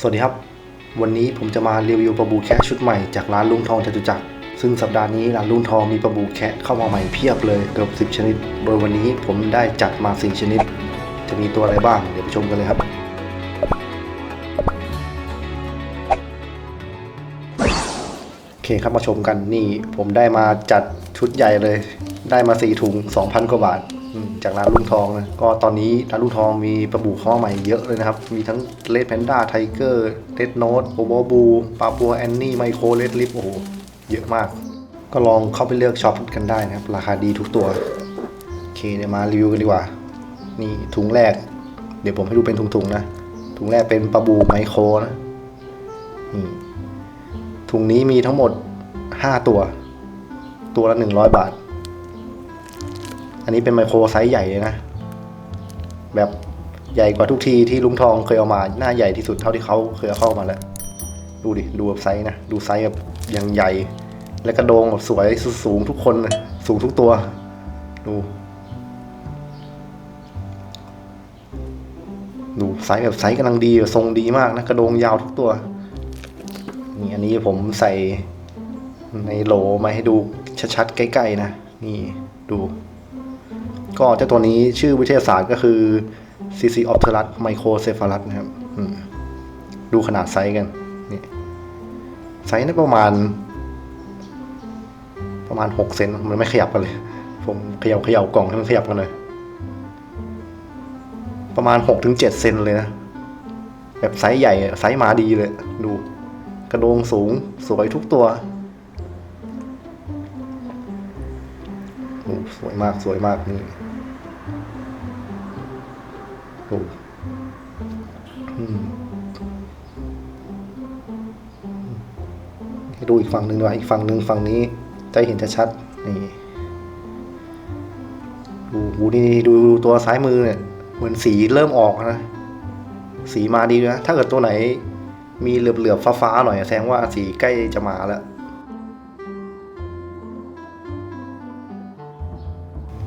สวัสดีครับ วันนี้ผมจะมารีวิวปลาบูแคะชุดใหม่จากร้านลุงทองจตุจักรซึ่งสัปดาห์นี้ร้านลุงทองมีปลาบูแคะเข้ามาใหม่เพียบเลยเกือบ 10 ชนิด โดยวันนี้ผมได้จัดมา 4 ชนิด จะมีตัวอะไรบ้าง เดี๋ยวไปชมกันเลยครับ โอเคครับมาชมกันนี่ผมได้มาจัดชุดใหญ่เลย ได้มาสี่ถุง 2,000 กว่าบาท จากร้านลุงทองนะก็ตอนนี้ร้านลุงทองมีปลาบูข้ามาใหม่เยอะเลยนะครับ มีทั้งเลดแพนด้าไทเกอร์เลดโนตโอโบบูปาปัวแอนนี่ไมโครเลดลิฟโอ้โหเยอะมาก ก็ลองเข้าไปเลือกช็อปกันได้นะครับ ราคาดีทุกตัวโอเคเดี๋ยวมารีวิวกันดีกว่า นี่ถุงแรก เดี๋ยวผมให้ดูเป็นถุงๆนะ ถุงแรกเป็นปลาบูไมโครนะนี่ถุงนี้มีทั้งหมด 5 ตัว ตัวละ 100 บาท อันนี้เป็นไมโครไซส์ใหญ่เลยนะ แบบใหญ่กว่าทุกทีที่ลุงทองเคยเอามา หน้าใหญ่ที่สุดเท่าที่เขาเคยเข้ามาแล้ว ดูดิ ดูแบบไซส์นะ ดูไซส์แบบย่างใหญ่ และกระโดงแบบสวยสูงทุกคนเลยสูงทุกตัว ดู ดูไซส์แบบไซส์กำลังดีทรงดีมากนะ กระโดงยาวทุกตัว นี่อันนี้ผมใส่ในโหลมาให้ดูชัดๆใกล้ๆนะ นี่ดู ก็เจ้าตัวนี้ชื่อวิทยาศาสตร์ก็คือ CC o p t e r u s microcephalus นะครับดูขนาดไซส์กันนี่ไซส์น่าประมาณ ประมาณหกเซนมันไม่ขยับกันเลย ผมเขย่าเขย่ากล่องให้มันขยับกันเลยประมาณหกถึงเจ็ดเซนเลยนะ แบบไซส์ใหญ่ไซส์มาดีเลย ดู กระโดงสูงสวยทุกตัวโอ้สวยมากสวยมากนี่ โอ้อืมให้ดูอีกฝั่งหนึ่งด้วยอีกฝั่งหนึ่งฝั่งนี้จะเห็นจะชัดนี่ดูดูนี่ดูตัวซ้ายมือเนี่ยเหมือนสีเริ่มออกนะ สีมาดีนะ ถ้าเกิดตัวไหนมีเหลือบๆฟ้าๆหน่อยแสดงว่าสีใกล้จะมาแล้ว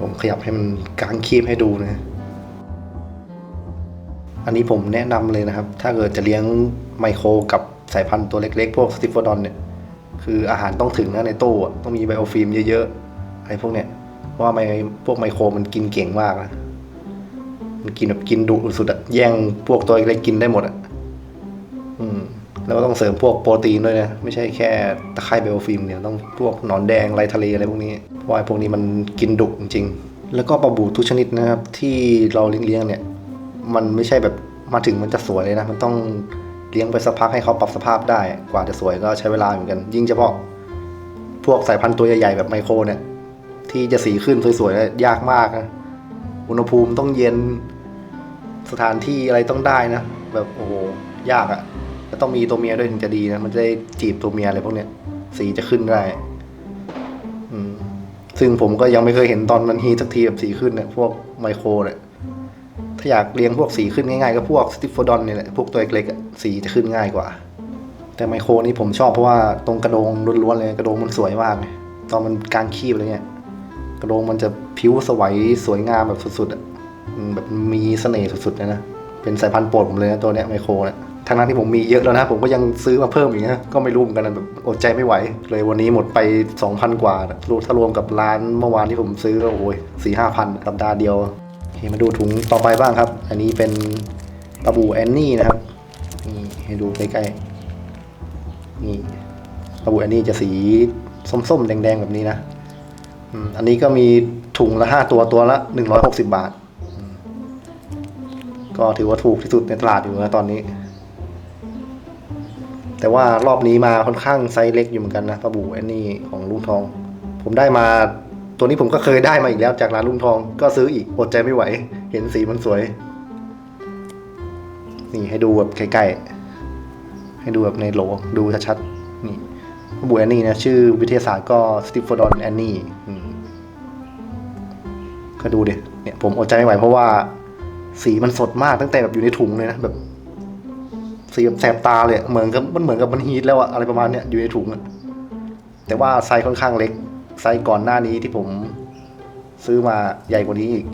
ผมขยับให้มันกลางคีบให้ดูนะ อันนี้ผมแนะนำเลยนะครับ ถ้าเกิดจะเลี้ยงไมโครกับสายพันธุ์ตัวเล็กๆ พวกสติฟโฟดอนเนี่ย คืออาหารต้องถึงนะในตู้ต้องมีไบโอฟิล์มเยอะๆอะไรพวกเนี้ยเพราะว่าไมพวกไมโครมันกินเก่งมากนะมันกินแบบกินดุสุดอะแย่งพวกตัวเล็กๆกินได้หมดอะอืมแล้วก็ต้องเสริมพวกโปรตีนด้วยนะ ไม่ใช่แค่ตะไคร่ไบโอฟิล์มเนี่ยต้องพวกหนอนแดงไรทะเลอะไรพวกนี้เพราะว่าพวกนี้มันกินดุจริงๆแล้วก็ปลาบูทุกชนิดนะครับ ที่เราเลี้ยงๆเนี่ย มันไม่ใช่แบบมาถึงมันจะสวยเลยนะ มันต้องเลี้ยงไปสักพักให้เขาปรับสภาพได้ กว่าจะสวยก็ใช้เวลาเหมือนกัน ยิ่งเฉพาะ พวกสายพันธุ์ตัวใหญ่ๆแบบไมโครเนี่ย ที่จะสีขึ้นสวยๆนี่ยากมากนะอุณหภูมิต้องเย็นสถานที่อะไรต้องได้นะ แบบโอ้โหยากอะ่ะแล้วต้องมีตัวเมียด้วยถึงจะดีนะ มันจะได้จีบตัวเมียอะไรพวกเนี้ย สีจะขึ้นได้ซึ่งผมก็ยังไม่เคยเห็นตอนมันฮีสักทีแบบสีขึ้นเนี่ยพวกไมโครเนี่ยาอยากเลี้ยงพวกสีขึ้นง่ายๆก็พวกสติฟโฟดอนเนี่ยแหละพวกตัวเล็กๆสีจะขึ้นง่ายกว่า แต่ไมโครนี่ผมชอบเพราะว่าตรงกระโดงล้วนๆเลยกระโดงมันสวยมากเลยตอนมันกลางคีบอะไรเงี้ยกระโดงมันจะผิวสวยสวยงามแบบสุดๆอะแบบมีเสน่ห์สุดๆเลยนะเป็นสายพันธุ์โปรดผมเลยนะตัวเนี้ยไมโครเนี่ยทั้งนั้นที่ผมมีเยอะแล้วนะ ผมก็ยังซื้อมาเพิ่มอีกนะก็ไม่รู้เหมือนกันแบบอดใจไม่ไหว เลยวันนี้หมดไป 2,000 กว่านะรวมถ้ารวมกับร้านเมื่อวานที่ผมซื้อก็โอ้ยสี่ห้าพันสัปดาห์เดียว เคมาดูถุงต่อไปบ้างครับ อันนี้เป็นปลาบูแอนนี่นะครับนี่ให้ดูใกล้ๆนี่ปลาบูแอนนี่จะสีส้มๆแดงๆแบบนี้นะอันนี้ก็มีถุงละห้าตัวตัวละหนึ่งร้อยหกสิบาท ก็ถือว่าถูกที่สุดในตลาดอยู่นะตอนนี้ แต่ว่ารอบนี้มาค่อนข้างไซส์เล็กอยู่เหมือนกันนะปลาบูแอนนี้ของลุงทอง ผมได้มา ตัวนี้ผมก็เคยได้มาอีกแล้วจากร้านลุงทอง ก็ซื้ออีกอดใจไม่ไหว เห็นสีมันสวย นี่ให้ดูแบบใกล้ๆ ให้ดูแบบในโหลดูชัดๆ นี่บูแอนนี่นะชื่อวิทยาศาสตร์ก็สติฟโฟดอนแอนนี่ก็ดูดิเนี่ยผมอดใจไม่ไหวเพราะว่าสีมันสดมากตั้งแต่แบบอยู่ในถุงเลยนะแบบสีแบบแสบตาเลยเหมือนกับมันเหมือนกับมันฮีทแล้วอะอะไรประมาณเนี้ยอยู่ในถุงอะแต่ว่าไซส์ค่อนข้างเล็ก ไซส์ก่อนหน้านี้ที่ผมซื้อมาใหญ่กว่านี้อีก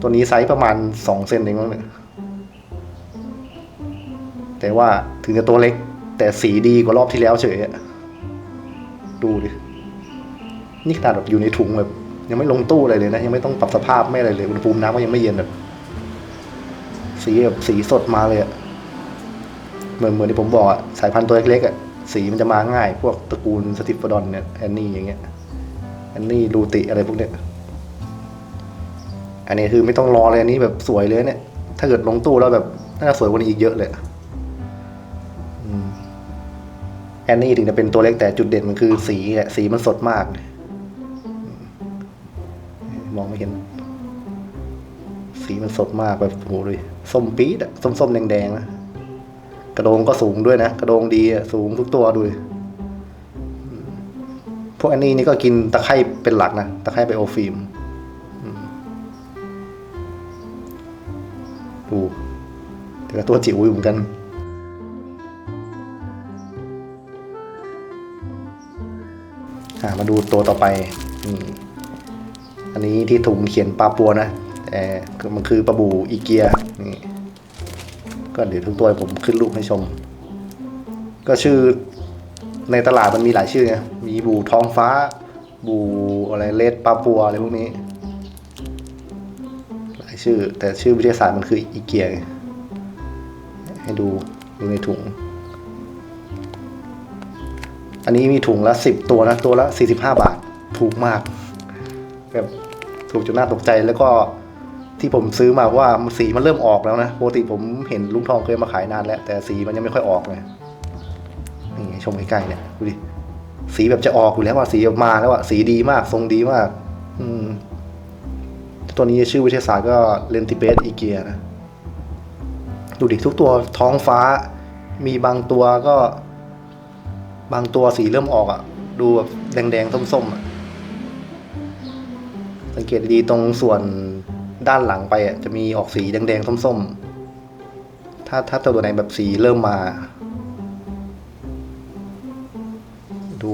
ตัวนี้ไซส์ประมาณสองเซนเองมั้งเนี่ยแต่ว่าถึงจะตัวเล็ก แต่สีดีกว่ารอบที่แล้วเฉยดูดิ นี่ขนาดแบบอยู่ในถุงแบบยังไม่ลงตู้อะไรเลยนะ ยังไม่ต้องปรับสภาพไม่อะไรเลยอุณหภูมิน้ำก็ยังไม่เย็นแบบสีแบบสีสดมาเลยอะเหมือนเหมือนที่ผมบอกอะสายพันธุ์ตัวเล็กๆอะ สีมันจะมาง่าย พวกตระกูลสติฟดอนเนี่ยแอนนี่อย่างเงี้ยแอนนี่ลูติอะไรพวกเนี้ยอันนี้คือไม่ต้องรอเลยอันนี้แบบสวยเลยเนี่ย ถ้าเกิดลงตู้แล้วแบบน่าจะสวยกว่านี้อีกเยอะเลยอแอนนี่ถึงจะเป็นตัวเล็กแต่จุดเด่นมันคือสีแหละสีมันสดมากมมองไม่เห็น สีมันสดมากแบบโอ้โหเลยส้มปี๊ดอะส้มๆแดงๆนะ กระโดงก็สูงด้วยนะ กระโดงดีสูงทุกตัวดูพวกอันนี้นี่ก็กินตะไคร่เป็นหลักนะตะไคร่ไบโอฟิล์มดูแต่ละตัวจิ๋วอยู่เหมือนกันมาดูตัวต่อไปอันนี้ที่ถุงเขียนปลาปัวนะแต่มันคือปลาบูอีเกียนี่ ก็เดี๋ยวทุกตัวผมขึ้นรูปให้ชม ก็ชื่อในตลาดมันมีหลายชื่อไงมีบูท้องฟ้า บูอะไรเลดปลาปัวอะไรพวกนี้ หลายชื่อ แต่ชื่อวิทยาศาสตร์มันคืออีเกียไงให้ดูดูในถุง อันนี้มีถุงละสิบตัวนะ ตัวละสี่สิบห้าบาท ถูกมากแบบถูกจนน่าตกใจแล้วก็ ที่ผมซื้อมาเพราะว่าสีมันเริ่มออกแล้วนะปกติผมเห็นลุงทองเคยมาขายนานแล้ว แต่สีมันยังไม่ค่อยออกเลยนี่ชมใกล้ๆเนี่ยดูดิสีแบบจะออกอยู่แล้วว่าสีแบบมาแล้วอะสีดีมากทรงดีมาก อืม ตัวนี้ชื่อวิทยาศาสตร์ก็เลนติเบสอีเกียนะดูดิทุกตัวท้องฟ้า มีบางตัวก็ บางตัวสีเริ่มออกอะ่ะ ดูแบบแดงๆส้มๆอะสังเกตดีตรงส่วน ด้านหลังไปอะจะมีออกสีแดงๆส้มๆ ถ้าถ้าตัวไหนแบบสีเริ่มมา ดู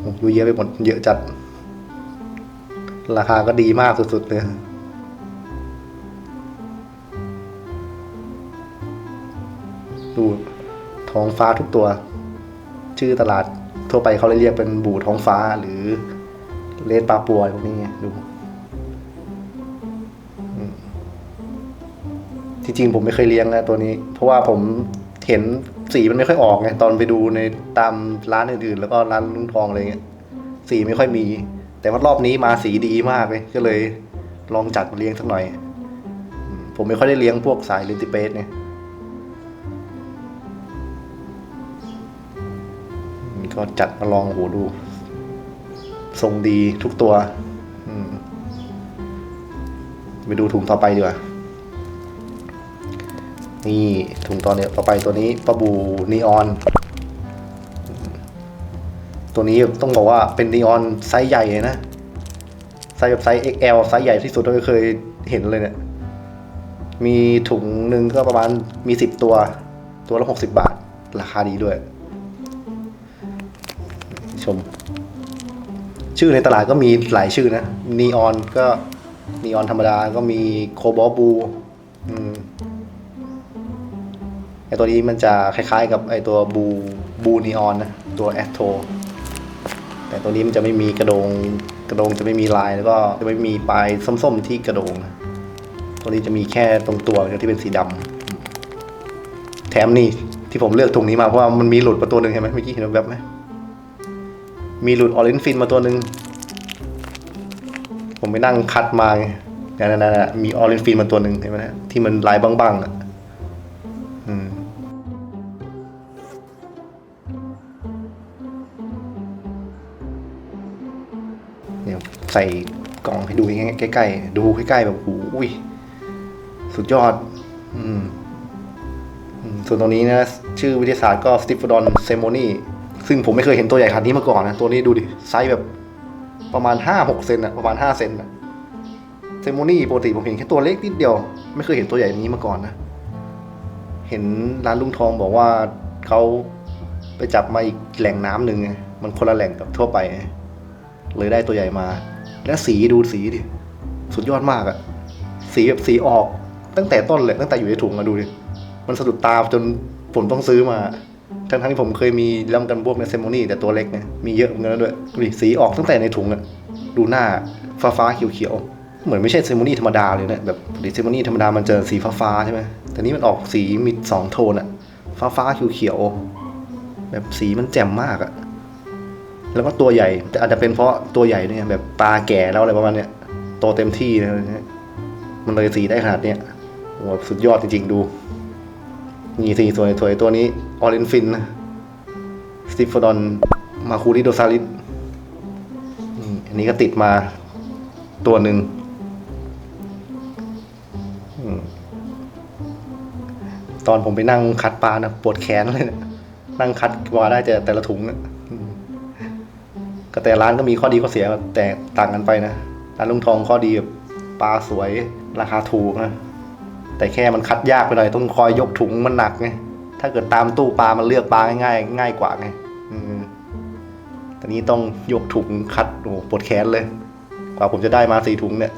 โอ้โหเยอะไปหมดเยอะจัด ราคาก็ดีมากสุดๆเลยดูท้องฟ้าทุกตัว ชื่อตลาดทั่วไปเขาเลยเรียกเป็นบูท้องฟ้าหรือเลดปลาปัวพวกนี้ดู จริงๆ ผมไม่เคยเลี้ยงนะตัวนี้ เพราะว่าผมเห็นสีมันไม่ค่อยออกไงตอนไปดูในตามร้านอื่นๆ แล้วก็ร้านลุงทองอะไรเงี้ยสีไม่ค่อยมี แต่ว่ารอบนี้มาสีดีมากเลย ก็เลยลองจัดมาเลี้ยงสักหน่อย ผมไม่ค่อยได้เลี้ยงพวกสายลิติเปสเนี่ยก็จัดมาลองโหดู ทรงดีทุกตัว ไปดูถุงต่อไปดีกว่า นี่ถุงตอนเนี้ยต่อไปตัวนี้ปลาบูนีออน ตัวนี้ต้องบอกว่าเป็นนีออนไซส์ใหญ่เลยนะ ไซส์แบบไซส์ XL ไซส์ใหญ่ที่สุดที่เคยเห็นเลยเนี่ย มีถุงหนึ่งก็ประมาณมีสิบตัว ตัวละหกสิบาท ราคาดีด้วย ชม ชื่อในตลาดก็มีหลายชื่อนะนีออนก็นีออนธรรมดาก็มีโคบอลบูอืม ไอตัวนี้มันจะคล้ายๆ กับไอตัวบูบูนีออนนะตัวแอสโทแต่ตัวนี้มันจะไม่มีกระโดงกระโดงจะไม่มีลายแล้วก็จะไม่มีปลายส้มๆที่กระโดง ตัวนี้จะมีแค่ตรงตัวที่เป็นสีดำแถมนี่ที่ผมเลือกถุงนี้มาเพราะว่ามันมีหลุดมาตัวหนึ่งเห็นไหมเมื่อกี้เห็นแบบไหมมีหลุดออเรนฟินมาตัวหนึ่งผมไปนั่งคัดมาไงนั่นๆมีออเรนฟินมาตัวหนึ่งเห็นไหมที่มันลายบางๆอะ อืม ส่กล่องให้ดูใกล้ๆดูใกล้ๆแบบโอ้ยสุดยอด อืมส่วนตรงนี้นะ ชื่อวิทยาศาสตร์ก็สติฟดอนเซโมนีซึ่งผมไม่เคยเห็นตัวใหญ่ขนาดนี้มาก่อนนะ ตัวนี้ดูดิ ไซส์แบบประมาณห้าหกเซนอะประมาณห้าเซนอะเซโมนีปกติผมเห็นแค่ตัวเล็กนิดเดียว ไม่เคยเห็นตัวใหญ่นี้มาก่อนนะ เห็นร้านลุงทองบอกว่าเขาไปจับมาอีกแหล่งน้ำหนึ่งมันคนละแหล่งกับทั่วไป เลยได้ตัวใหญ่มา และสีดูสีดิ สุดยอดมากอะสีแบบสีออกตั้งแต่ต้นเลยตั้งแต่อยู่ในถุงมาดูดิ มันสะดุดตาจนผมต้องซื้อมา ทั้งทั้งที่ผมเคยมีล่มกันบวกในเซมโมนี่แต่ตัวเล็กไงมีเยอะเหมือนกันด้วยดูดิสีออกตั้งแต่ในถุงอะดูหน้าฟ้าฟ้าๆเขียวเขียวๆเหมือนไม่ใช่เซมโมนี่ธรรมดาเลยนะแบบปกติเซมโมนี่ธรรมดามันจะสีฟ้าฟ้าๆใช่ไหมแต่นี่มันออกสีมีสองโทนอะฟ้าฟ้าๆเขียวเขียวๆแบบสีมันแจ่มมากอะ แล้วก็ตัวใหญ่อาจจะเป็นเพราะตัวใหญ่ด้วยแบบตาแก่แล้วอะไรประมาณเนี้ยโตเต็มที่เลยนะมันเลยสีได้ขนาดเนี้ยโอ้โหสุดยอดจริงๆดูนี่สีสวยสวยตัวนี้ออเรนฟินนะสติฟดอนมาคูริโดซาลิสอันนี้ก็ติดมาตัวหนึ่งตอนผมไปนั่งคัดปลานะปวดแขนเลยนะนั่งคัดปลาได้แต่แต่ละถุงนะ ก็แต่ร้านก็มีข้อดีข้อเสียแต่ต่างกันไปนะร้านลุงทองข้อดีแบบปลาสวยราคาถูกนะแต่แค่มันคัดยากไปหน่อยต้องคอยยกถุงมันหนักไงถ้าเกิดตามตู้ปลามันเลือกปลาง่ายง่ายกว่าไงอืมแต่นี้ต้องยกถุงคัดโอ้ปวดแขนเลย กว่าผมจะได้มาสี่ถุงเนี่ย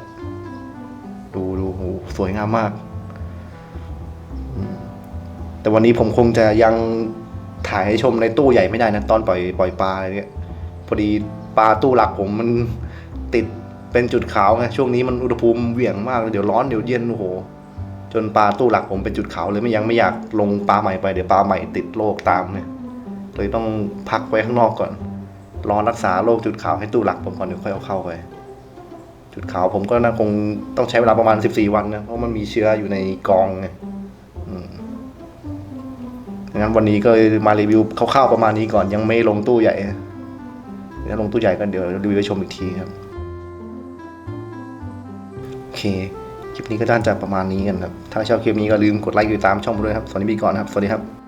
ดูดูโอ้สวยงามมาก แต่วันนี้ผมคงจะยังถ่ายให้ชมในตู้ใหญ่ไม่ได้นะ ตอนปล่อยปล่อยปลาอะไรเนี่ย อดีปลาตู้หลักผมมันติดเป็นจุดขาวไงช่วงนี้มันอุณหภูมิเหวี่ยงมากเดี๋ยวร้อนเดี๋ยวเย็นโอ้โหจนปลาตู้หลักผมเป็นจุดขาวเลยไม่ยังไม่อยากลงปลาใหม่ไปเดี๋ยวปลาใหม่ติดโรคตามเนี่ยเลยต้องพักไว้ข้างนอกก่อนรอรักษาโรคจุดขาวให้ตู้หลักผมก่อนเดี๋ยวค่อยเอาเข้าไป จุดขาวผมก็น่าคงต้องใช้เวลาประมาณ 14 วันนะเพราะมันมีเชื้ออยู่ในกองไงงั้นวันนี้ก็มารีวิวคร่าวๆประมาณนี้ก่อนยังไม่ลงตู้ใหญ่ เดี๋ยวลงตู้ใหญ่กันเดี๋ยวรีวิวไปชมอีกทีครับ โอเค คลิปนี้ก็ด้านจะประมาณนี้กันครับ ถ้าชอบคลิปนี้ก็ลืมกดไลค์กดติดตามช่องผมด้วยครับ สวัสดีก่อนครับ สวัสดีครับ